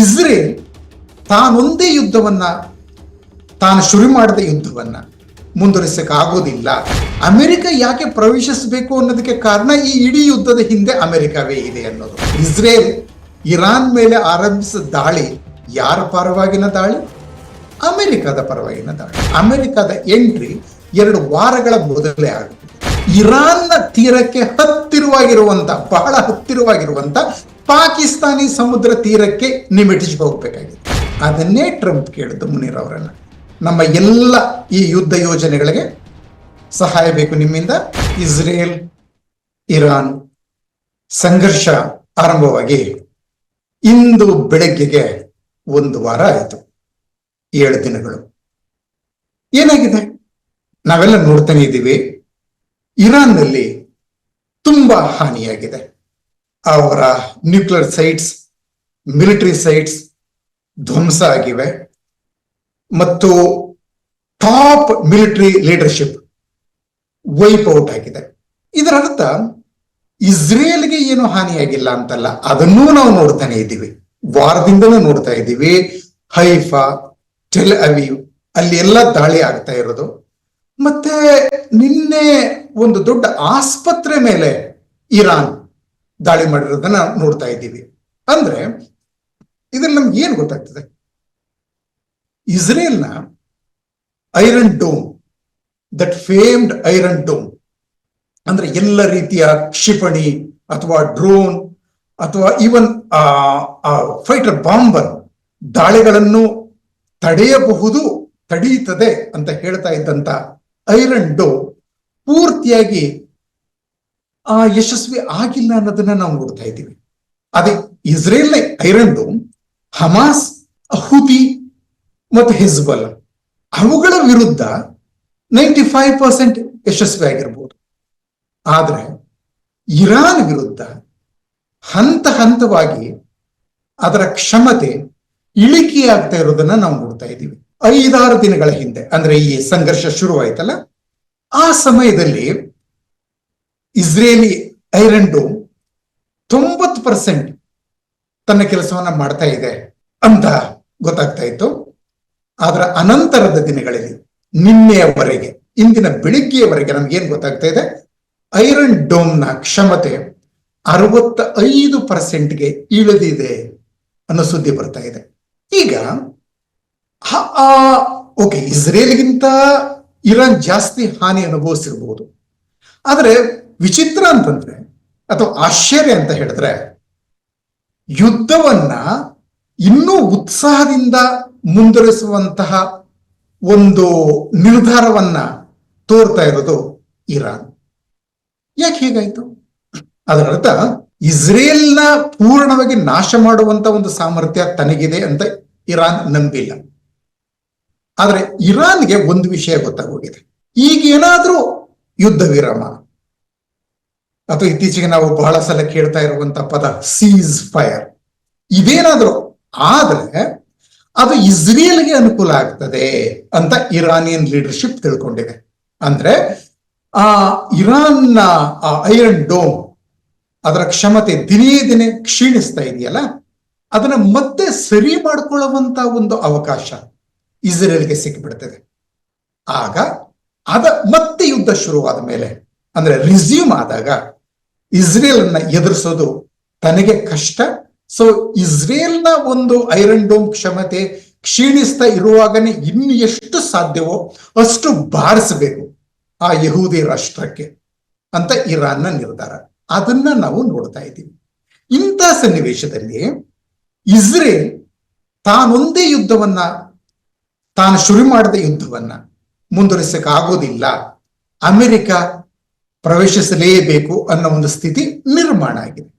Israel ತಾನೊಂದೇ ಯುದ್ಧವನ್ನ, ತಾನು ಶುರು ಮಾಡಿದ ಯುದ್ಧವನ್ನ ಮುಂದುವರಿಸಕ್ಕಾಗೋದಿಲ್ಲ. ಅಮೆರಿಕ ಯಾಕೆ ಪ್ರವೇಶಿಸಬೇಕು ಅನ್ನೋದಕ್ಕೆ ಕಾರಣ ಈ ಇಡೀ ಯುದ್ಧದ ಹಿಂದೆ ಅಮೆರಿಕವೇ ಇದೆ ಅನ್ನೋದು. ಇಸ್ರೇಲ್ ಇರಾನ್ ಮೇಲೆ ಆರಂಭಿಸಿದ ದಾಳಿ ಯಾರ ಪರವಾಗಿನ ದಾಳಿ? ಅಮೆರಿಕದ ಪರವಾಗಿನ ದಾಳಿ. ಅಮೆರಿಕದ ಎಂಟ್ರಿ ಎರಡು ವಾರಗಳ ಮೊದಲೇ ಆಗುತ್ತೆ. ಇರಾನ್ನ ತೀರಕ್ಕೆ ಹತ್ತಿರವಾಗಿರುವಂತ, ಬಹಳ ಹತ್ತಿರವಾಗಿರುವಂತ ಪಾಕಿಸ್ತಾನಿ ಸಮುದ್ರ ತೀರಕ್ಕೆ ನಿಮಿಟಿಸಿ ಹೋಗ್ಬೇಕಾಗಿತ್ತು ಅದನ್ನೇ ಟ್ರಂಪ್ ಕೇಳಿದ್ದು ಮುನೀರ್ ಅವರನ್ನ. ನಮ್ಮ ಎಲ್ಲ ಈ ಯುದ್ಧ ಯೋಜನೆಗಳಿಗೆ ಸಹಾಯ ಬೇಕು ನಿಮ್ಮಿಂದ. ಇಸ್ರೇಲ್, ಇರಾನ್ ಸಂಘರ್ಷ ಆರಂಭವಾಗಿ ಇಂದು ಬೆಳಗ್ಗೆಗೆ ಒಂದು ವಾರ ಆಯಿತು. ಏಳು ದಿನಗಳು. ಏನಾಗಿದೆ? ನಾವೆಲ್ಲ ನೋಡ್ತಾನೆ ಇದ್ದೀವಿ. ಇರಾನ್ನಲ್ಲಿ ತುಂಬಾ ಹಾನಿಯಾಗಿದೆ. ಅವರ ನ್ಯೂಕ್ಲಿಯರ್ ಸೈಟ್ಸ್ ಮಿಲಿಟರಿ ಸೈಟ್ಸ್ ಧ್ವಂಸ ಆಗಿವೆ. ಮತ್ತು top military leadership wipe out ಆಗಿದೆ. ಇದರ ಅರ್ಥ, ಇಸ್ರೇಲ್ಗೆ ಏನು ಹಾನಿಯಾಗಿಲ್ಲ ಅಂತಲ್ಲ, ಅದನ್ನೂ ನಾವು ನೋಡ್ತಾನೆ ಇದ್ದೀವಿ. ವಾರದಿಂದಲೂ ನೋಡ್ತಾ ಇದ್ದೀವಿ. ಹೈಫಾ, ಟೆಲ್ ಅವೀವ್, ಅಲ್ಲಿ ಎಲ್ಲ ದಾಳಿ ಆಗ್ತಾ ಇರೋದು. ಮತ್ತೆ ನಿನ್ನೆ ಒಂದು ದೊಡ್ಡ ಆಸ್ಪತ್ರೆ ಮೇಲೆ ಇರಾನ್ ದಾಳಿ ಮಾಡಿರೋದನ್ನ ನೋಡ್ತಾ ಇದ್ದೀವಿ. ಅಂದ್ರೆ, ಇದ್ರಲ್ಲಿ ನಮ್ಗೆ ಏನ್ ಗೊತ್ತಾಗ್ತದೆ? ಇಸ್ರೇಲ್ನ iron dome that famed iron dome, ಅಂದ್ರೆ ಎಲ್ಲ ರೀತಿಯ ಕ್ಷಿಪಣಿ ಅಥವಾ ಡ್ರೋನ್ ಅಥವಾ ಈವನ್ ಫೈಟರ್ ಬಾಂಬರ್ ದಾಳಿಗಳನ್ನು ತಡೆಯಬಹುದು ತಡೆಯುತ್ತದೆ ಅಂತ ಹೇಳ್ತಾ ಇದ್ದಂತ ಐರನ್ ಡೋಮ್ ಪೂರ್ತಿಯಾಗಿ ಆ ಯಶಸ್ವಿ ಆಗಿಲ್ಲ ಅನ್ನೋದನ್ನ ನಾವು ನೋಡ್ತಾ ಇದ್ದೀವಿ. ಅದೇ Israel iron dome Hamas Houthi ಮತ್ತು ಹಿಜ್ಬಲ್ ಅವುಗಳ ವಿರುದ್ಧ ನೈಂಟಿ ಫೈವ್ ಪರ್ಸೆಂಟ್ ಯಶಸ್ವಿ ಆಗಿರ್ಬೋದು. ಆದ್ರೆ ಇರಾನ್ ವಿರುದ್ಧ ಹಂತ ಹಂತವಾಗಿ ಅದರ ಕ್ಷಮತೆ ಇಳಿಕೆಯಾಗ್ತಾ ಇರೋದನ್ನ ನಾವು ನೋಡ್ತಾ ಇದ್ದೀವಿ. ಐದಾರು ದಿನಗಳ ಹಿಂದೆ, ಅಂದ್ರೆ ಈ ಸಂಘರ್ಷ ಶುರುವಾಯ್ತಲ್ಲ, ಆ ಸಮಯದಲ್ಲಿ ಇಸ್ರೇಲಿ ಐರನ್ ಡೋಮ್ ತೊಂಬತ್ತು ಪರ್ಸೆಂಟ್ ತನ್ನ ಕೆಲಸವನ್ನ ಮಾಡ್ತಾ ಇದೆ ಅಂತ ಗೊತ್ತಾಗ್ತಾ ಇತ್ತು. ಅದರ ಅನಂತರದ ದಿನಗಳಲ್ಲಿ ನಿನ್ನೆಯವರೆಗೆ, ಇಂದಿನ ಬೆಳಿಗ್ಗೆಯವರೆಗೆ ನಮ್ಗೆ ಏನ್ ಗೊತ್ತಾಗ್ತಾ ಇದೆ? ಐರನ್ ಡೋಮ್ನ ಕ್ಷಮತೆ ಅರವತ್ತ ಐದು ಪರ್ಸೆಂಟ್ಗೆ ಇಳಿದಿದೆ ಅನ್ನೋ ಸುದ್ದಿ ಬರ್ತಾ ಇದೆ. ಈಗ ಓಕೆ, ಇಸ್ರೇಲ್ಗಿಂತ ಇರಾನ್ ಜಾಸ್ತಿ ಹಾನಿ ಅನುಭವಿಸಿರ್ಬಹುದು ಆದ್ರೆ ವಿಚಿತ್ರ ಅಂತಂದ್ರೆ, ಅಥವಾ ಆಶ್ಚರ್ಯ ಅಂತ ಹೇಳಿದ್ರೆ, ಯುದ್ಧವನ್ನ ಇನ್ನೂ ಉತ್ಸಾಹದಿಂದ ಮುಂದುವರಿಸುವಂತಹ ಒಂದು ನಿರ್ಧಾರವನ್ನ ತೋರ್ತಾ ಇರೋದು ಇರಾನ್. ಯಾಕೆ ಹೀಗಾಯ್ತು? ಅದರ ಅರ್ಥ, ಇಸ್ರೇಲ್ನ ಪೂರ್ಣವಾಗಿ ನಾಶ ಮಾಡುವಂತ ಒಂದು ಸಾಮರ್ಥ್ಯ ತನಗಿದೆ ಅಂತ ಇರಾನ್ ನಂಬಿಲ್ಲ. ಆದ್ರೆ ಇರಾನ್ಗೆ ಒಂದು ವಿಷಯ ಗೊತ್ತಾಗೋಗಿದೆ. ಈಗ ಏನಾದ್ರೂ ಯುದ್ಧ ವಿರಾಮ. ಅಥವಾ ಇತ್ತೀಚೆಗೆ ನಾವು ಬಹಳ ಸಲ ಕೇಳ್ತಾ ಇರುವಂತ ಪದ ಸೀಸ್ ಫೈರ್ ಇದೇನಾದ್ರೂ ಆದ್ರೆ ಅದು ಇಸ್ರೇಲ್ಗೆ ಅನುಕೂಲ ಆಗ್ತದೆ ಅಂತ ಇರಾನಿಯನ್ ಲೀಡರ್ಶಿಪ್ ತಿಳ್ಕೊಂಡಿದೆ. ಅಂದ್ರೆ ಆ ಇರಾನ್ನ ಆ ಐರನ್ ಡೋಮ್ ಅದರ ಕ್ಷಮತೆ ದಿನೇ ದಿನೇ ಕ್ಷೀಣಿಸ್ತಾ ಇದೆಯಲ್ಲ, ಅದನ್ನ ಮತ್ತೆ ಸರಿ ಮಾಡಿಕೊಳ್ಳುವಂತ ಒಂದು ಅವಕಾಶ ಇಸ್ರೇಲ್ಗೆ ಸಿಕ್ಕಿಬಿಡ್ತದೆ ಆಗ ಅದ ಮತ್ತೆ ಯುದ್ಧ ಶುರುವಾದ ಮೇಲೆ, ಅಂದ್ರೆ ರಿಸ್ಯೂಮ್ ಆದಾಗ ಇಸ್ರೇಲ್ ಅನ್ನ ಎದುರಿಸೋದು ತನಗೆ ಕಷ್ಟ. ಸೊ ಇಸ್ರೇಲ್ನ ಒಂದು ಐರನ್ ಡೋಮ್ ಕ್ಷಮತೆ ಕ್ಷೀಣಿಸ್ತಾ ಇರುವಾಗನೇ ಇನ್ನು ಎಷ್ಟು ಸಾಧ್ಯವೋ ಅಷ್ಟು ಬಾರಿಸಬೇಕು ಆ ಯಹೂದಿ ರಾಷ್ಟ್ರಕ್ಕೆ ಅಂತ ಇರಾನ್ನ ನಿರ್ಧಾರ. ಅದನ್ನ ನಾವು ನೋಡ್ತಾ ಇದ್ದೀವಿ. ಇಂಥ ಸನ್ನಿವೇಶದಲ್ಲಿ ಇಸ್ರೇಲ್ ತಾನೊಂದೇ ಯುದ್ಧವನ್ನ, ತಾನು ಶುರು ಮಾಡಿದ ಯುದ್ಧವನ್ನ ಮುಂದುವರಿಸಕ್ಕಾಗೋದಿಲ್ಲ. ಅಮೆರಿಕ ಪ್ರವೇಶಿಸಲೇಬೇಕು ಅನ್ನೋ ಒಂದು ಸ್ಥಿತಿ ನಿರ್ಮಾಣ ಆಗಿದೆ.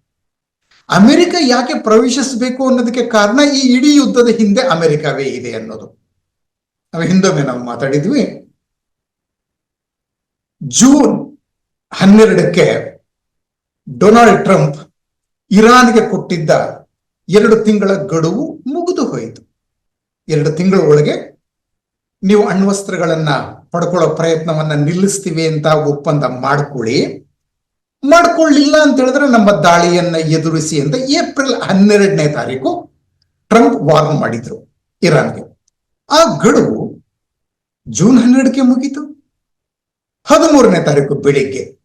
ಅಮೆರಿಕ ಯಾಕೆ ಪ್ರವೇಶಿಸಬೇಕು ಅನ್ನೋದಕ್ಕೆ ಕಾರಣ ಈ ಇಡೀ ಯುದ್ಧದ ಹಿಂದೆ ಅಮೆರಿಕವೇ ಇದೆ ಅನ್ನೋದು. ನಾವು ಹಿಂದೊಮ್ಮೆ ನಾವು ಮಾತಾಡಿದ್ವಿ. ಜೂನ್ ಹನ್ನೆರಡಕ್ಕೆ ಡೊನಾಲ್ಡ್ ಟ್ರಂಪ್ ಇರಾನ್ಗೆ ಕೊಟ್ಟಿದ್ದ ಎರಡು ತಿಂಗಳ ಗಡುವು ಮುಗಿದು ಹೋಯಿತು. ಎರಡು ತಿಂಗಳ ಒಳಗೆ ನೀವು ಅಣ್ವಸ್ತ್ರಗಳನ್ನ ಪಡ್ಕೊಳ್ಳೋ ಪ್ರಯತ್ನವನ್ನ ನಿಲ್ಲಿಸ್ತೀವಿ ಅಂತ ಒಪ್ಪಂದ ಮಾಡ್ಕೊಳ್ಳಿ. ಮಾಡ್ಕೊಳ್ಳಿಲ್ಲ ಅಂತ ಹೇಳಿದ್ರೆ ನಮ್ಮ ದಾಳಿಯನ್ನ ಎದುರಿಸಿ ಅಂತ ಏಪ್ರಿಲ್ ಹನ್ನೆರಡನೇ ತಾರೀಕು ಟ್ರಂಪ್ ವಾರ್ನ್ ಮಾಡಿದ್ರು ಇರಾನ್ಗೆ. ಆ ಗಡುವು ಜೂನ್ ಹನ್ನೆರಡಕ್ಕೆ ಮುಗೀತು. ಹದಿಮೂರನೇ ತಾರೀಕು ಬೆಳಿಗ್ಗೆ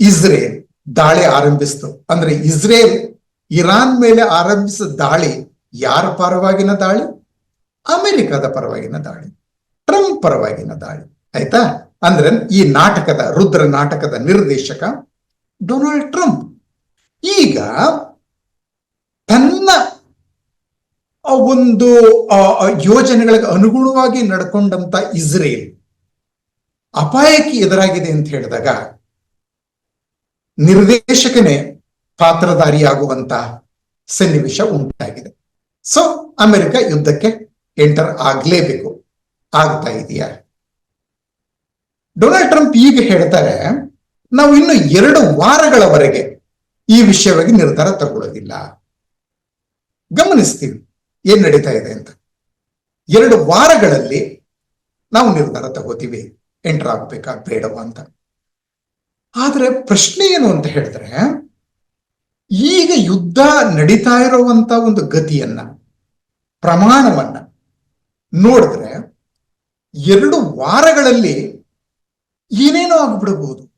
ಇಸ್ರೇಲ್ ದಾಳಿ ಆರಂಭಿಸ್ತು. ಅಂದ್ರೆ ಇಸ್ರೇಲ್ ಇರಾನ್ ಮೇಲೆ ಆರಂಭಿಸಿದ ದಾಳಿ ಯಾರ ಪರವಾಗಿನ ದಾಳಿ? ಅಮೆರಿಕದ ಪರವಾಗಿನ ದಾಳಿ. ಟ್ರಂಪ್ ಪರವಾಗಿನ ದಾಳಿ. ಆಯ್ತಾ? ಅಂದ್ರೆ ಈ ನಾಟಕದ, ರುದ್ರ ನಾಟಕದ ನಿರ್ದೇಶಕ ಡೊನಾಲ್ಡ್ ಟ್ರಂಪ್. ಈಗ ತನ್ನ ಒಂದು ಯೋಜನೆಗಳಿಗೆ ಅನುಗುಣವಾಗಿ ನಡ್ಕೊಂಡಂತ ಇಸ್ರೇಲ್ ಅಪಾಯಕ್ಕೆ ಎದುರಾಗಿದೆ ಅಂತ ಹೇಳಿದಾಗ ನಿರ್ದೇಶಕನೇ ಪಾತ್ರಧಾರಿಯಾಗುವಂತ ಸನ್ನಿವೇಶ ಉಂಟಾಗಿದೆ. ಸೊ ಅಮೆರಿಕ ಯುದ್ಧಕ್ಕೆ ಎಂಟರ್ ಆಗ್ಲೇಬೇಕು. ಆಗ್ತಾ ಇದೆಯಾ? ಡೊನಾಲ್ಡ್ ಟ್ರಂಪ್ ಈಗ ಹೇಳ್ತಾರೆ, ನಾವು ಇನ್ನು ಎರಡು ವಾರಗಳವರೆಗೆ ಈ ವಿಷಯವಾಗಿ ನಿರ್ಧಾರ ತಗೊಳ್ಳೋದಿಲ್ಲ. ಗಮನಿಸ್ತೀವಿ, ಏನ್ ನಡೀತಾ ಇದೆ ಅಂತ. ಎರಡು ವಾರಗಳಲ್ಲಿ ನಾವು ನಿರ್ಧಾರ ತಗೋತೀವಿ, ಎಂಟರ್ ಆಗ್ಬೇಕಾ ಬೇಡವಾ ಅಂತ. ಆದ್ರೆ ಪ್ರಶ್ನೆ ಏನು ಅಂತ ಹೇಳಿದ್ರೆ, ಈಗ ಯುದ್ಧ ನಡೀತಾ ಇರುವಂತ ಒಂದು ಗತಿಯನ್ನ, ಪ್ರಮಾಣವನ್ನ ನೋಡಿದ್ರೆ ಎರಡು ವಾರಗಳಲ್ಲಿ ಏನೇನೋ ಆಗ್ಬಿಡಬಹುದು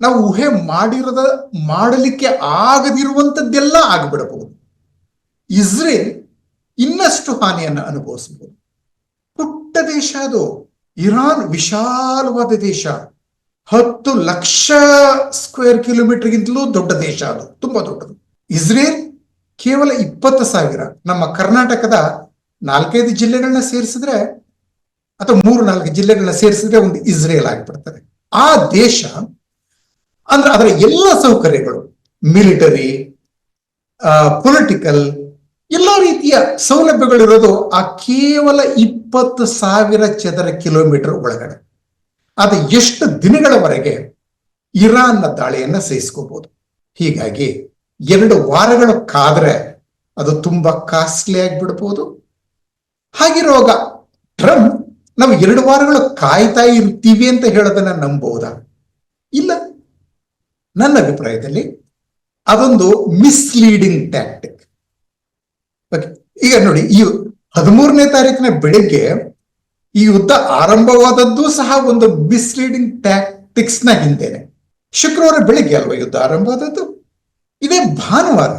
ನಾವು ಊಹೆ ಮಾಡಿರದ, ಮಾಡಲಿಕ್ಕೆ ಆಗದಿರುವಂತದ್ದೆಲ್ಲ ಆಗ್ಬಿಡಬಹುದು ಇಸ್ರೇಲ್ ಇನ್ನಷ್ಟು ಹಾನಿಯನ್ನು ಅನುಭವಿಸಬಹುದು ಪುಟ್ಟ ದೇಶ ಅದು. ಇರಾನ್ ವಿಶಾಲವಾದ ದೇಶ. ಹತ್ತು ಲಕ್ಷ ಸ್ಕ್ವೇರ್ ಕಿಲೋಮೀಟರ್ಗಿಂತಲೂ ದೊಡ್ಡ ದೇಶ ಅದು. ತುಂಬಾ ದೊಡ್ಡದು. ಇಸ್ರೇಲ್ ಕೇವಲ ಇಪ್ಪತ್ತು ಸಾವಿರ. ನಮ್ಮ ಕರ್ನಾಟಕದ ನಾಲ್ಕೈದು ಜಿಲ್ಲೆಗಳನ್ನ ಸೇರಿಸಿದ್ರೆ ಅಥವಾ ಮೂರು ನಾಲ್ಕು ಜಿಲ್ಲೆಗಳನ್ನ ಸೇರಿಸಿದ್ರೆ ಒಂದು ಇಸ್ರೇಲ್ ಆಗಿಬಿಡ್ತದೆ. ಆ ದೇಶ ಅಂದ್ರೆ ಅದರ ಎಲ್ಲ ಸೌಕರ್ಯಗಳು, ಮಿಲಿಟರಿ ಪೊಲಿಟಿಕಲ್, ಎಲ್ಲ ರೀತಿಯ ಸೌಲಭ್ಯಗಳಿರೋದು ಆ ಕೇವಲ ಇಪ್ಪತ್ತು ಸಾವಿರ ಚದರ ಕಿಲೋಮೀಟರ್ ಒಳಗಡೆ. ಅದು ಎಷ್ಟು ದಿನಗಳವರೆಗೆ ಇರಾನ್ನ ದಾಳಿಯನ್ನ ಸಹಿಸ್ಕೋಬಹುದು ಹೀಗಾಗಿ ಎರಡು ವಾರಗಳು ಕಾದ್ರೆ ಅದು ತುಂಬಾ ಕಾಸ್ಟ್ಲಿ ಆಗಿಬಿಡ್ಬೋದು. ಹಾಗಿರುವಾಗ ಟ್ರಂಪ್ ನಾವು ಎರಡು ವಾರಗಳು ಕಾಯ್ತಾ ಇರ್ತೀವಿ ಅಂತ ಹೇಳೋದನ್ನ ನಂಬಹುದಾ ಇಲ್ಲ. ನನ್ನ ಅಭಿಪ್ರಾಯದಲ್ಲಿ ಅದೊಂದು ಮಿಸ್ಲೀಡಿಂಗ್ ಟ್ಯಾಕ್ಟಿಕ್ ಈಗ ನೋಡಿ, ಈ ಹದಿಮೂರನೇ ತಾರೀಕಿನ ಬೆಳಿಗ್ಗೆ ಈ ಯುದ್ಧ ಆರಂಭವಾದದ್ದು ಸಹ ಒಂದು ಮಿಸ್ಲೀಡಿಂಗ್ ಟ್ಯಾಕ್ಟಿಕ್ಸ್ನ ಹಿಂದೆನೆ. ಶುಕ್ರವಾರ ಬೆಳಿಗ್ಗೆ ಅಲ್ವಾ ಯುದ್ಧ ಆರಂಭವಾದದ್ದು? ಇದೇ ಭಾನುವಾರ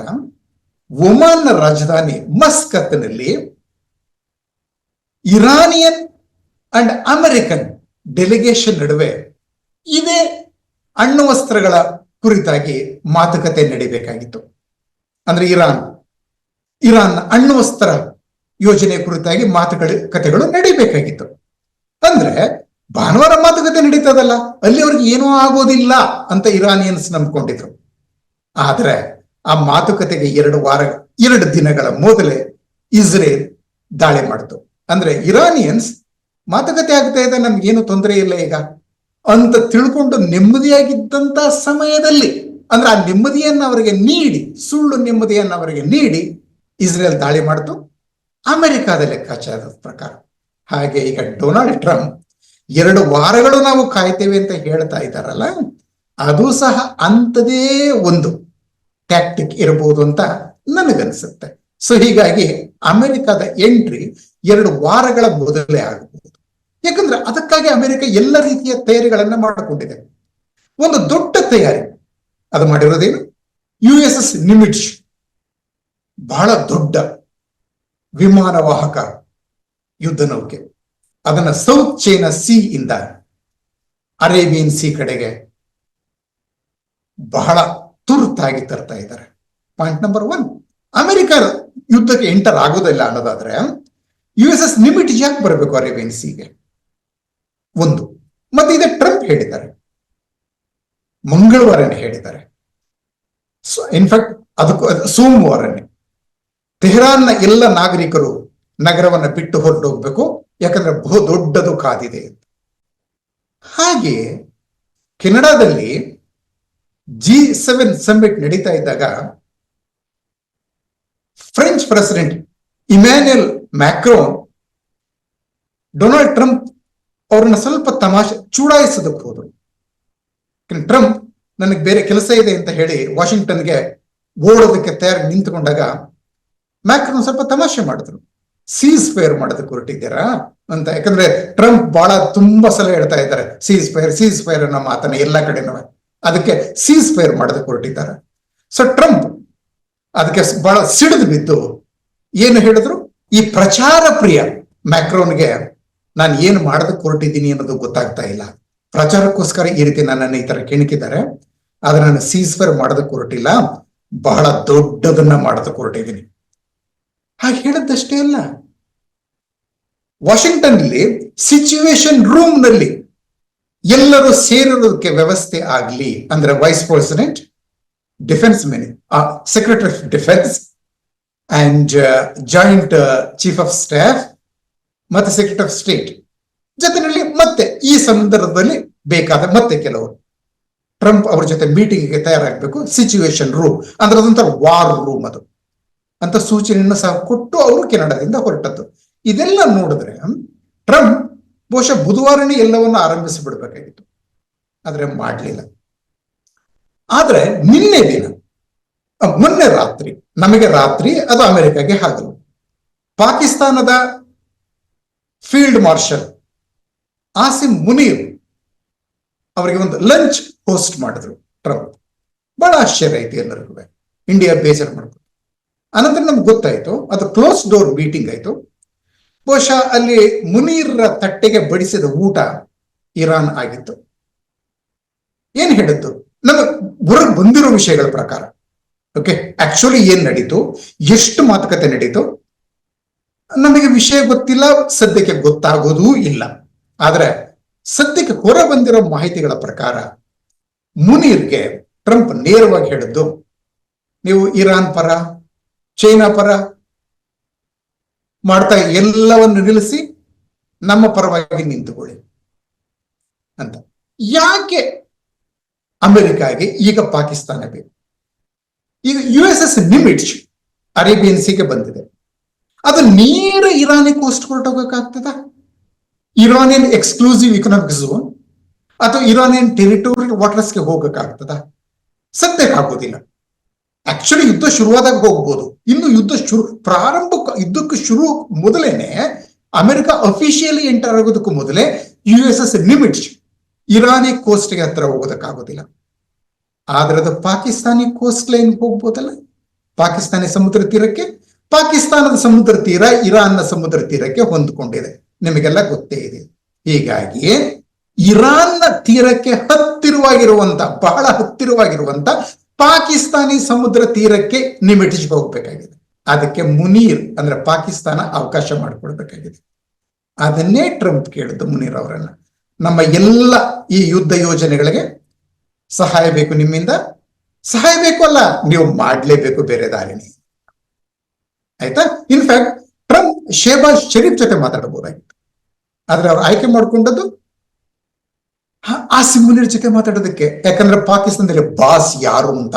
ಒಮಾನ್ನ ರಾಜಧಾನಿ ಮಸ್ಕತ್ನಲ್ಲಿ ಇರಾನಿಯನ್ ಅಂಡ್ ಅಮೆರಿಕನ್ ಡೆಲಿಗೇಷನ್ ನಡುವೆ ಇದೇ ಅಣ್ಣವಸ್ತ್ರಗಳ ಕುರಿತಾಗಿ ಮಾತುಕತೆ ನಡೀಬೇಕಾಗಿತ್ತು. ಅಂದ್ರೆ ಇರಾನ್ ಇರಾನ್ ಅಣ್ಣವಸ್ತ್ರ ಯೋಜನೆ ಕುರಿತಾಗಿ ಮಾತುಕತೆಗಳು ನಡೀಬೇಕಾಗಿತ್ತು. ಅಂದ್ರೆ ಭಾನುವಾರ ಮಾತುಕತೆ ನಡೀತದಲ್ಲ, ಅಲ್ಲಿ ಅವ್ರಿಗೆ ಏನೂ ಆಗೋದಿಲ್ಲ ಅಂತ ಇರಾನಿಯನ್ಸ್ ನಂಬ್ಕೊಂಡಿದ್ರು. ಆದ್ರೆ ಆ ಮಾತುಕತೆಗೆ ಎರಡು ವಾರ, ಎರಡು ದಿನಗಳ ಮೊದಲೇ ಇಸ್ರೇಲ್ ದಾಳಿ ಮಾಡಿತು. ಅಂದ್ರೆ ಇರಾನಿಯನ್ಸ್ ಮಾತುಕತೆ ಆಗ್ತಾ ಇದೆ, ನಮ್ಗೇನು ತೊಂದರೆ ಇಲ್ಲ ಈಗ. ಅಂತ ತಿಳ್ಕೊಂಡು ನೆಮ್ಮದಿಯಾಗಿದ್ದಂತ ಸಮಯದಲ್ಲಿ, ಅಂದ್ರೆ ಆ ನೆಮ್ಮದಿಯನ್ನ ಅವರಿಗೆ ನೀಡಿ, ಸುಳ್ಳು ನೆಮ್ಮದಿಯನ್ನ ಅವರಿಗೆ ನೀಡಿ, ಇಸ್ರೇಲ್ ದಾಳಿ ಮಾಡಿತು. ಅಮೆರಿಕಾದ ಲೆಕ್ಕಾಚಾರದ ಪ್ರಕಾರ. ಹಾಗೆ ಈಗ ಡೊನಾಲ್ಡ್ ಟ್ರಂಪ್ ಎರಡು ವಾರಗಳು ನಾವು ಕಾಯ್ತೇವೆ ಅಂತ ಹೇಳ್ತಾ ಇದ್ದಾರಲ್ಲ, ಅದು ಸಹ ಅಂತದೇ ಒಂದು ಟ್ಯಾಕ್ಟಿಕ್ ಇರಬಹುದು ಅಂತ ನನಗನ್ಸುತ್ತೆ. ಸೊ ಹೀಗಾಗಿ ಅಮೆರಿಕದ ಎಂಟ್ರಿ ಎರಡು ವಾರಗಳ ಮೊದಲೇ ಆಗಬಹುದು ಯಾಕಂದ್ರೆ ಅದಕ್ಕಾಗಿ ಅಮೆರಿಕ ಎಲ್ಲ ರೀತಿಯ ತಯಾರಿಗಳನ್ನ ಮಾಡಿಕೊಂಡಿದೆ. ಒಂದು ದೊಡ್ಡ ತಯಾರಿ. ಅದು ಮಾಡಿರೋದೇನು? ಯು ಎಸ್ ಎಸ್ ನಿಮಿಟ್ಸ್ ಬಹಳ ದೊಡ್ಡ ವಿಮಾನ ವಾಹಕ ಯುದ್ಧ ನೌಕೆ. ಅದನ್ನ ಸೌತ್ ಚೈನಾ ಸಿ ಇಂದ ಅರೇಬಿಯನ್ ಸಿ ಕಡೆಗೆ ಬಹಳ ತುರ್ತಾಗಿ ತರ್ತಾ ಇದ್ದಾರೆ. ಪಾಯಿಂಟ್ ನಂಬರ್ ಒನ್ ಅಮೆರಿಕ ಯುದ್ಧಕ್ಕೆ ಎಂಟರ್ ಆಗೋದಿಲ್ಲ ಅನ್ನೋದಾದ್ರೆ ಯು ಎಸ್ ಎಸ್ ನಿಮಿಟ್ ಯಾಕೆ ಬರಬೇಕು ಅರೇಬಿಯನ್ ಸಿಗೆ ಒಂದು. ಮತ್ತೆ ಇದೆ ಟ್ರಂಪ್ ಹೇಳಿದ್ದಾರೆ. ಮಂಗಳವಾರನೇ ಹೇಳಿದ್ದಾರೆ. ಇನ್ಫ್ಯಾಕ್ಟ್ ಅದಕ್ಕೂ ಸೋಮವಾರನೇ. ತೆಹರಾನ್ನ ಎಲ್ಲ ನಾಗರಿಕರು ನಗರವನ್ನ ಬಿಟ್ಟು ಹೊರಟೋಗ್ಬೇಕು ಯಾಕಂದ್ರೆ ಬಹು ದೊಡ್ಡದು ಕಾದಿದೆ ಹಾಗೆ ಕೆನಡಾದಲ್ಲಿ ಜಿ ಸೆವೆನ್ ಸಮ್ಮಿಟ್ ನಡೀತಾ ಇದ್ದಾಗ French president Emmanuel Macron Donald Trump ಅವ್ರನ್ನ ಸ್ವಲ್ಪ ತಮಾಷೆ ಚೂಡಾಯಿಸೋದಕ್ಕೆ ಹೋದ್ರು. ಟ್ರಂಪ್ ನನಗೆ ಬೇರೆ ಕೆಲಸ ಇದೆ ಅಂತ ಹೇಳಿ ವಾಷಿಂಗ್ಟನ್ಗೆ ಓಡೋದಕ್ಕೆ ತಯಾರಿ ನಿಂತುಕೊಂಡಾಗ ಮ್ಯಾಕ್ರೋನ್ ಸ್ವಲ್ಪ ತಮಾಷೆ ಮಾಡಿದ್ರು. ಸೀಸ್ ಫೈರ್ ಮಾಡೋದಕ್ಕೆ ಹೊರಟಿದ್ದೀರಾ ಅಂತ. ಯಾಕಂದ್ರೆ ಟ್ರಂಪ್ ಬಹಳ ತುಂಬಾ ಸಲ ಹೇಳ್ತಾ ಇದ್ದಾರೆ, ಸೀಸ್ ಫೈರ್ ಸೀಸ್ ಫೈರ್ ಅನ್ನೋ ಮಾತನ್ನ ಎಲ್ಲ ಕಡೆನೂ. ಅದಕ್ಕೆ ಸೀಸ್ ಫೈರ್ ಮಾಡೋದಕ್ಕೆ ಹೊರಟಿದ್ದಾರೆ. ಸೊ ಟ್ರಂಪ್ ಅದಕ್ಕೆ ಬಹಳ ಸಿಡಿದು ಬಿದ್ದು ಏನು ಹೇಳಿದ್ರು? ಈ ಪ್ರಚಾರ ಪ್ರಿಯ ಮ್ಯಾಕ್ರೋನ್ಗೆ ನಾನು ಏನು ಮಾಡೋದಕ್ಕೆ ಹೊರಟಿದ್ದೀನಿ ಅನ್ನೋದು ಗೊತ್ತಾಗ್ತಾ ಇಲ್ಲ. ಪ್ರಚಾರಕ್ಕೋಸ್ಕರ ಈ ರೀತಿ ನನ್ನನ್ನು ಈ ತರ ಕೆಣಕಿದ್ದಾರೆ ಆದ್ರೆ ನಾನು ಸೀಸ್ಫರ್ ಮಾಡೋದಕ್ಕೆ ಹೊರಟಿಲ್ಲ ಬಹಳ ದೊಡ್ಡದನ್ನ ಮಾಡೋದಕ್ಕೆ ಹೊರಟಿದ್ದೀನಿ ಹಾಗೆ ಹೇಳಿದ್ದಷ್ಟೇ ಅಲ್ಲ. ವಾಷಿಂಗ್ಟನ್ ಸಿಚುವೇಶನ್ ರೂಮ್ನಲ್ಲಿ ಎಲ್ಲರೂ ಸೇರಿರೋದಕ್ಕೆ ವ್ಯವಸ್ಥೆ ಆಗ್ಲಿ ಅಂದ್ರೆ vice president defence mini secretary of defence and joint chief of staff ಮತ್ತೆ ಸೆಕ್ರೆಟರಿ ಆಫ್ ಸ್ಟೇಟ್ ಜೊತೆನಲ್ಲಿ ಮತ್ತೆ ಈ ಸಂದರ್ಭದಲ್ಲಿ ಬೇಕಾದ ಮತ್ತೆ ಕೆಲವರು. ಟ್ರಂಪ್ ಅವ್ರ ಜೊತೆ ಮೀಟಿಂಗ್ಗೆ ತಯಾರಾಗಬೇಕು. ಸಿಚುವೇಶನ್ ರೂಮ್ ಅಂದ್ರೆ ಅದೊಂಥರ ವಾರ್ ರೂಮ್ ಅದು. ಅಂತ ಸೂಚನೆಯನ್ನು ಸಹ ಕೊಟ್ಟು ಅವರು ಕೆನಡಾದಿಂದ ಹೊರಟದ್ದು. ಇದೆಲ್ಲ ನೋಡಿದ್ರೆ ಟ್ರಂಪ್ ಬಹುಶಃ ಬುಧವಾರನೇ ಎಲ್ಲವನ್ನು ಆರಂಭಿಸಿ ಬಿಡಬೇಕಾಗಿತ್ತು ಆದ್ರೆ ಮಾಡಲಿಲ್ಲ. ಆದ್ರೆ ನಿನ್ನೆ ದಿನ ಮೊನ್ನೆ ರಾತ್ರಿ, ನಮಗೆ ರಾತ್ರಿ ಅದು ಅಮೆರಿಕಾಗೆ ಆಗಲ್ಲ ಪಾಕಿಸ್ತಾನದ ಫೀಲ್ಡ್ ಮಾರ್ಷಲ್ ಆಸಿಮ್ ಮುನೀರ್ ಅವರಿಗೆ ಒಂದು ಲಂಚ್ ಹೋಸ್ಟ್ ಮಾಡಿದ್ರು. ಟ್ರಂಪ್ ಬಹಳ ಆಶ್ಚರ್ಯ ಆಯ್ತು ಎಲ್ಲರಿಗೂ. ಇಂಡಿಯಾ ಬೇಜಾರು ಮಾಡ್ಕೊಂಡು. ಅನಂತರ ನಮ್ಗೆ ಗೊತ್ತಾಯ್ತು, ಅದು ಕ್ಲೋಸ್ ಡೋರ್ ಮೀಟಿಂಗ್ ಆಯ್ತು. ಬಹುಶಃ ಅಲ್ಲಿ ಮುನೀರ್ರ ತಟ್ಟೆಗೆ ಬಡಿಸಿದ ಊಟ ಇರಾನ್ ಆಗಿತ್ತು. ಏನ್ ಹೇಳಿದ್ದು? ನಮ್ಮ ಹೊರಗೆ ಬಂದಿರೋ ವಿಷಯಗಳ ಪ್ರಕಾರ. ಓಕೆ ಆಕ್ಚುಲಿ ಏನ್ ನಡೀತು? ಎಷ್ಟು ಮಾತುಕತೆ ನಡೀತು? ನಮಗೆ ವಿಷಯ ಗೊತ್ತಿಲ್ಲ, ಸದ್ಯಕ್ಕೆ ಗೊತ್ತಾಗೋದೂ ಇಲ್ಲ. ಆದ್ರೆ ಸದ್ಯಕ್ಕೆ ಹೊರ ಬಂದಿರೋ ಮಾಹಿತಿಗಳ ಪ್ರಕಾರ ಮುನೀರ್ಗೆ ಟ್ರಂಪ್ ನೇರವಾಗಿ ಹೇಳಿದ್ದು, ನೀವು ಇರಾನ್ ಪರ, ಚೈನಾ ಪರ ಮಾಡ್ತಾ ಎಲ್ಲವನ್ನು ನಿಲ್ಲಿಸಿ ನಮ್ಮ ಪರವಾಗಿ ನಿಂತುಕೊಳ್ಳಿ ಅಂತ. ಯಾಕೆ ಅಮೆರಿಕಾಗೆ, ಈಗ ಪಾಕಿಸ್ತಾನ ಬೇಕು ಈಗ U S S Nimitz Arabian ಸಿಗೆ ಬಂದಿದೆ. ಅದು ನೇರ ಇರಾನಿಗೆ ಕೋಸ್ಟ್ ಹೊರಟೋಗಕ್ಕಾಗ್ತದ ಇರಾನಿಯನ್ ಎಕ್ಸ್ಕ್ಲೂಸಿವ್ ಇಕನಾಮಿಕ್ ಝೋನ್ ಅಥವಾ ಇರಾನಿಯನ್ ಟೆರಿಟೋರಿಯಲ್ ವಾಟರ್ಸ್ಗೆ ಹೋಗಕ್ಕಾಗ್ತದ ಸದ್ಯಕ್ಕೆ ಆಗೋದಿಲ್ಲ ಆಕ್ಚುಲಿ ಯುದ್ಧ ಶುರುವಾದಾಗ ಹೋಗ್ಬೋದು. ಇನ್ನು ಯುದ್ಧ ಶುರು, ಪ್ರಾರಂಭ ಯುದ್ಧಕ್ಕೆ ಶುರು ಮೊದಲೇನೆ ಅಮೆರಿಕ ಅಫಿಷಿಯಲಿ ಎಂಟರ್ ಆಗೋದಕ್ಕೂ ಮೊದಲೇ ಯು ಎಸ್ ಎಸ್ ಲಿಮಿಟ್ಸ್ ಇರಾನಿ ಕೋಸ್ಟ್ಗೆ ಹತ್ರ ಹೋಗೋದಕ್ಕಾಗೋದಿಲ್ಲ. ಆದ್ರೆ ಅದು ಪಾಕಿಸ್ತಾನಿ ಕೋಸ್ಟ್ ಲೈನ್ ಹೋಗ್ಬೋದಲ್ಲ? ಪಾಕಿಸ್ತಾನಿ ಸಮುದ್ರ ತೀರಕ್ಕೆ ಪಾಕಿಸ್ತಾನದ ಸಮುದ್ರ ತೀರ, ಇರಾನ್ನ ಸಮುದ್ರ ತೀರಕ್ಕೆ ಹೊಂದಿಕೊಂಡಿದೆ. ನಿಮಗೆಲ್ಲ ಗೊತ್ತೇ ಇದೆ. ಹೀಗಾಗಿ ಇರಾನ್ನ ತೀರಕ್ಕೆ ಹತ್ತಿರವಾಗಿರುವಂತ, ಬಹಳ ಹತ್ತಿರವಾಗಿರುವಂತ ಪಾಕಿಸ್ತಾನಿ ಸಮುದ್ರ ತೀರಕ್ಕೆ ನಿಮಿಟಿಸಿ ಹೋಗ್ಬೇಕಾಗಿದೆ. ಅದಕ್ಕೆ ಮುನೀರ್ ಅಂದ್ರೆ ಪಾಕಿಸ್ತಾನ ಅವಕಾಶ ಮಾಡಿಕೊಡ್ಬೇಕಾಗಿದೆ. ಅದನ್ನೇ ಟ್ರಂಪ್ ಕೇಳಿದ್ದು ಮುನೀರ್ ಅವರನ್ನ. ನಮ್ಮ ಎಲ್ಲ ಈ ಯುದ್ಧ ಯೋಜನೆಗಳಿಗೆ ಸಹಾಯ ಬೇಕು ನಿಮ್ಮಿಂದ. ಸಹಾಯ ಬೇಕು ಅಲ್ಲ, ನೀವು ಮಾಡಲೇಬೇಕು ಬೇರೆ ದಾರಿನಿ. ಆಯ್ತಾ? ಇನ್ಫ್ಯಾಕ್ಟ್ ಟ್ರಂಪ್ ಶೇಬಾಜ್ ಶರೀಫ್ ಜೊತೆ ಮಾತಾಡಬಹುದಾಗಿತ್ತು. ಆದ್ರೆ ಅವ್ರು ಆಯ್ಕೆ ಮಾಡ್ಕೊಂಡದ್ದು ಆ ಸಿಂಗುಲಿಯರ್ ಜೊತೆ ಮಾತಾಡೋದಕ್ಕೆ. ಯಾಕಂದ್ರೆ ಪಾಕಿಸ್ತಾನದಲ್ಲಿ ಬಾಸ್ ಯಾರು ಅಂತ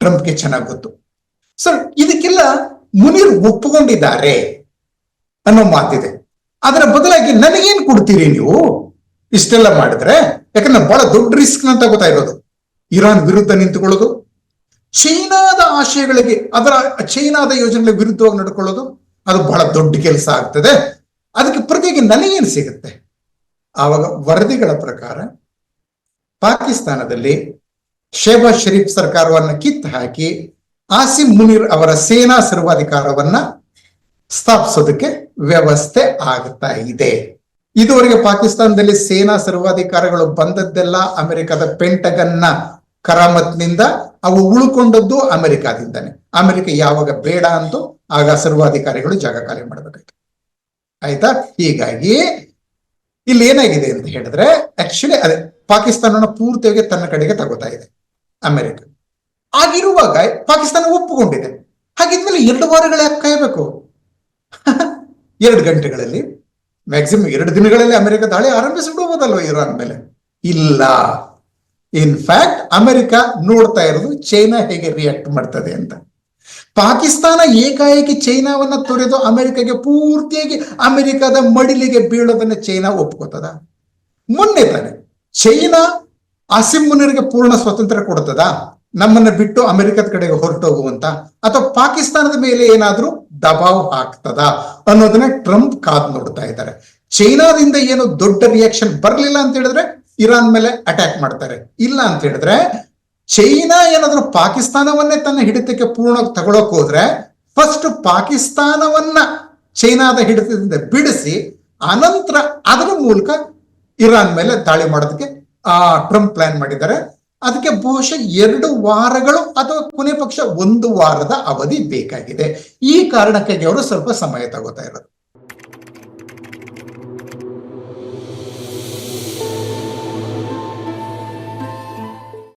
ಟ್ರಂಪ್ಗೆ ಚೆನ್ನಾಗಿ ಗೊತ್ತು. ಸರ್ ಇದಕ್ಕೆಲ್ಲ ಮುನೀರ್ ಒಪ್ಪಿಕೊಂಡಿದ್ದಾರೆ ಅನ್ನೋ ಮಾತಿದೆ. ಅದರ ಬದಲಾಗಿ ನನಗೇನ್ ಕೊಡ್ತೀರಿ ನೀವು? ಇಷ್ಟೆಲ್ಲ ಮಾಡಿದ್ರೆ? ಯಾಕಂದ್ರೆ ಬಹಳ ದೊಡ್ಡ ರಿಸ್ಕ್ ಅಂತ ಗೊತ್ತಾ ಇರೋದು ಇರಾನ್ ವಿರುದ್ಧ ನಿಂತುಕೊಳ್ಳೋದು. ಚೈನಾದ ಆಶಯಗಳಿಗೆ, ಅದರ ಚೈನಾದ ಯೋಜನೆಗಳ ವಿರುದ್ಧವಾಗಿ ನಡ್ಕೊಳ್ಳೋದು, ಅದು ಬಹಳ ದೊಡ್ಡ ಕೆಲಸ ಆಗ್ತದೆ. ಅದಕ್ಕೆ ಪ್ರತಿಗೆ ನನಗೇನು ಸಿಗುತ್ತೆ? ಆವಾಗ ವರದಿಗಳ ಪ್ರಕಾರ ಪಾಕಿಸ್ತಾನದಲ್ಲಿ ಶೇಬಾ ಶರೀಫ್ ಸರ್ಕಾರವನ್ನು ಕಿತ್ತು ಹಾಕಿ ಆಸಿಮ್ ಮುನೀರ್ ಅವರ ಸೇನಾ ಸರ್ವಾಧಿಕಾರವನ್ನ ಸ್ಥಾಪಿಸೋದಕ್ಕೆ ವ್ಯವಸ್ಥೆ ಆಗ್ತಾ ಇದೆ. ಇದುವರೆಗೆ ಪಾಕಿಸ್ತಾನದಲ್ಲಿ ಸೇನಾ ಸರ್ವಾಧಿಕಾರಗಳು ಬಂದದ್ದೆಲ್ಲ ಅಮೆರಿಕದ ಪೆಂಟಗನ್ನ ಕರಾಮತ್ನಿಂದ ಅವು ಉಳ್ಕೊಂಡದ್ದು ಅಮೆರಿಕಾದಿಂದಾನೆ. ಅಮೆರಿಕ ಯಾವಾಗ ಬೇಡ ಅಂತೂ ಆಗ ಸರ್ವಾಧಿಕಾರಿಗಳು ಜಾಗ ಖಾಲಿ ಮಾಡಬೇಕಾಯ್ತು. ಆಯ್ತಾ? ಹೀಗಾಗಿ ಇಲ್ಲಿ ಏನಾಗಿದೆ ಅಂತ ಹೇಳಿದ್ರೆ ಆಕ್ಚುಲಿ ಅದೇ ಪಾಕಿಸ್ತಾನನ ಪೂರ್ತಿಯಾಗಿ ತನ್ನ ಕಡೆಗೆ ತಗೋತಾ ಇದೆ ಅಮೆರಿಕ. ಆಗಿರುವಾಗ ಪಾಕಿಸ್ತಾನ ಒಪ್ಪಿಕೊಂಡಿದೆ. ಹಾಗಿದ್ಮೇಲೆ ಎರಡು ವಾರಗಳ ಯಾಕೆ ಕಾಯಬೇಕು? ಎರಡು ಗಂಟೆಗಳಲ್ಲಿ ಮ್ಯಾಕ್ಸಿಮಮ್ ಎರಡು ದಿನಗಳಲ್ಲಿ ಅಮೆರಿಕ ದಾಳಿ ಆರಂಭಿಸಿಬಿಡಬಹುದಲ್ವ ಇರಾನ್ ಮೇಲೆ? ಇಲ್ಲ. ಇನ್ಫ್ಯಾಕ್ಟ್ ಅಮೆರಿಕ ನೋಡ್ತಾ ಇರೋದು ಚೈನಾ ಹೇಗೆ ರಿಯಾಕ್ಟ್ ಮಾಡ್ತದೆ ಅಂತ. ಪಾಕಿಸ್ತಾನ ಏಕಾಏಕಿ ಚೈನಾವನ್ನ ತೊರೆದು ಅಮೆರಿಕಗೆ ಪೂರ್ತಿಯಾಗಿ ಅಮೆರಿಕದ ಮಡಿಲಿಗೆ ಬೀಳೋದನ್ನ ಚೈನಾ ಒಪ್ಕೋತದ. ಮೊನ್ನೆ ತಾನೆ ಚೈನಾ ಮುನೀರ್ಗೆ ಪೂರ್ಣ ಸ್ವಾತಂತ್ರ್ಯ ಕೊಡ್ತದ. ನಮ್ಮನ್ನ ಬಿಟ್ಟು ಅಮೆರಿಕದ ಕಡೆಗೆ ಹೊರಟೋಗುವಂತ ಅಥವಾ ಪಾಕಿಸ್ತಾನದ ಮೇಲೆ ಏನಾದ್ರೂ ದಬಾವ್ ಹಾಕ್ತದ ಅನ್ನೋದನ್ನ ಟ್ರಂಪ್ ಕಾದ್ ನೋಡ್ತಾ ಇದ್ದಾರೆ. ಚೈನಾದಿಂದ ಏನು ದೊಡ್ಡ ರಿಯಾಕ್ಷನ್ ಬರಲಿಲ್ಲ ಅಂತ ಹೇಳಿದ್ರೆ ಇರಾನ್ ಮೇಲೆ ಅಟ್ಯಾಕ್ ಮಾಡ್ತಾರೆ. ಇಲ್ಲ ಅಂತ ಹೇಳಿದ್ರೆ, ಚೈನಾ ಏನಾದ್ರೂ ಪಾಕಿಸ್ತಾನವನ್ನೇ ತನ್ನ ಹಿಡಿತಕ್ಕೆ ಪೂರ್ಣ ತಗೊಳಕ್ ಹೋದ್ರೆ ಫಸ್ಟ್ ಪಾಕಿಸ್ತಾನವನ್ನ ಚೈನಾದ ಹಿಡಿತದಿಂದ ಬಿಡಿಸಿ ಅನಂತರ ಅದರ ಮೂಲಕ ಇರಾನ್ ಮೇಲೆ ದಾಳಿ ಮಾಡೋದಕ್ಕೆ, ಆ ಟ್ರಂಪ್ ಪ್ಲಾನ್ ಮಾಡಿದ್ದಾರೆ. ಅದಕ್ಕೆ ಬಹುಶಃ ಎರಡು ವಾರಗಳು ಅಥವಾ ಕೊನೆ ಪಕ್ಷ ಒಂದು ವಾರದ ಅವಧಿ ಬೇಕಾಗಿದೆ. ಈ ಕಾರಣಕ್ಕಾಗಿ ಅವರು ಸ್ವಲ್ಪ ಸಮಯ ತಗೋತಾ ಇರೋದು.